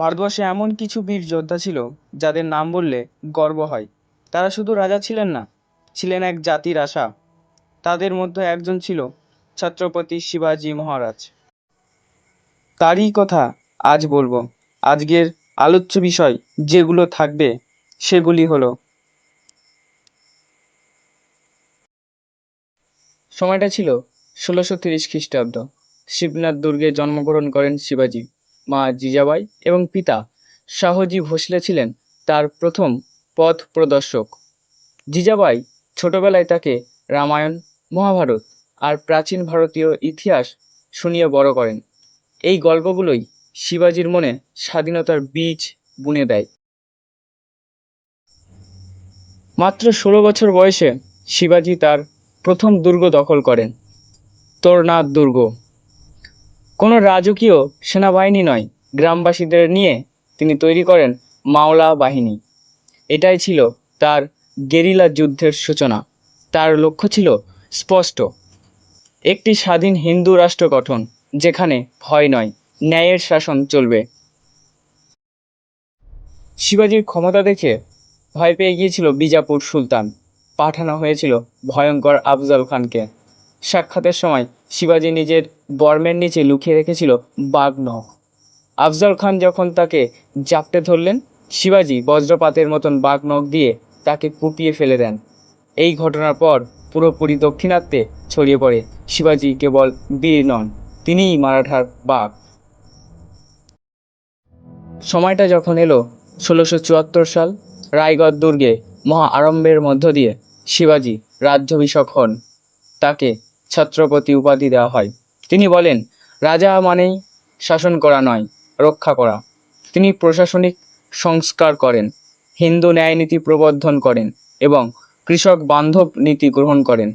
ভারতবর্ষে এমন কিছু বীর যোদ্ধা ছিল, যাদের নাম বললে গর্ব হয়। তারা শুধু রাজা ছিলেন না, ছিলেন এক জাতির আশা। তাদের মধ্যে একজন ছিল ছত্রপতি শিবাজি মহারাজ। তারই কথা আজ বলব। আজকের আলোচ্য বিষয় যেগুলো থাকবে, সেগুলি হলো সময়টা ছিল ষোলোশো তিরিশ খ্রিস্টাব্দ। শিবনাথ দুর্গে জন্মগ্রহণ করেন শিবাজি। মা জিজাবাই এবং পিতা শাহজি ভোসলে ছিলেন তার প্রথম পথ প্রদর্শক। জিজাবাই ছোটবেলায় তাকে রামায়ণ, মহাভারত আর প্রাচীন ভারতীয় ইতিহাস শুনিয়ে বড় করেন। এই গল্পগুলোই শিবাজির মনে স্বাধীনতার বীজ বুনে দেয়। মাত্র ষোলো বছর বয়সে শিবাজি তার প্রথম দুর্গ দখল করেন তোরনাথ দুর্গ। কোনো রাজকীয় সেনাবাহিনী নয়, গ্রামবাসীদের নিয়ে তিনি তৈরি করেন মাওলা বাহিনী। এটাই ছিল তার গেরিলা যুদ্ধের সূচনা। তার লক্ষ্য ছিল স্পষ্ট, একটি স্বাধীন হিন্দু রাষ্ট্র গঠন, যেখানে ভয় নয়, ন্যায়ের শাসন চলবে। শিবাজির ক্ষমতা দেখে ভয় পেয়ে গিয়েছিল বিজাপুর সুলতান। পাঠানো হয়েছিল ভয়ঙ্কর আফজাল খানকে। সাক্ষাতের সময় শিবাজি নিজের বর্মের নিচে লুকিয়ে রেখেছিল বাঘনখ। আফজল খান যখন তাকে জাপটে ধরলেন, শিবাজি বজ্রপাতের মতন বাঘনখ দিয়ে তাকে কুপিয়ে ফেলে দেন। এই ঘটনার পর পুরোপুরি দক্ষিণাত্যে ছড়িয়ে পড়ে শিবাজি কেবল বীর নন, তিনিই মারাঠার বাঘ। সময়টা যখন এলো ষোলোশো চুয়াত্তর সাল, রায়গড় দুর্গে মহা আড়ম্বরের মধ্য দিয়ে শিবাজি রাজ্যাভিষেক হন। তাকে ছত্রপতি উপাধি দেওয়া হয়। তিনি বলেন, রাজা মানেই শাসন করা নয়, রক্ষা করা। তিনি প্রশাসনিক সংস্কার করেন, হিন্দু ন্যায়নীতি প্রবর্ধন করেন এবং কৃষক বান্ধব নীতি গ্রহণ করেন।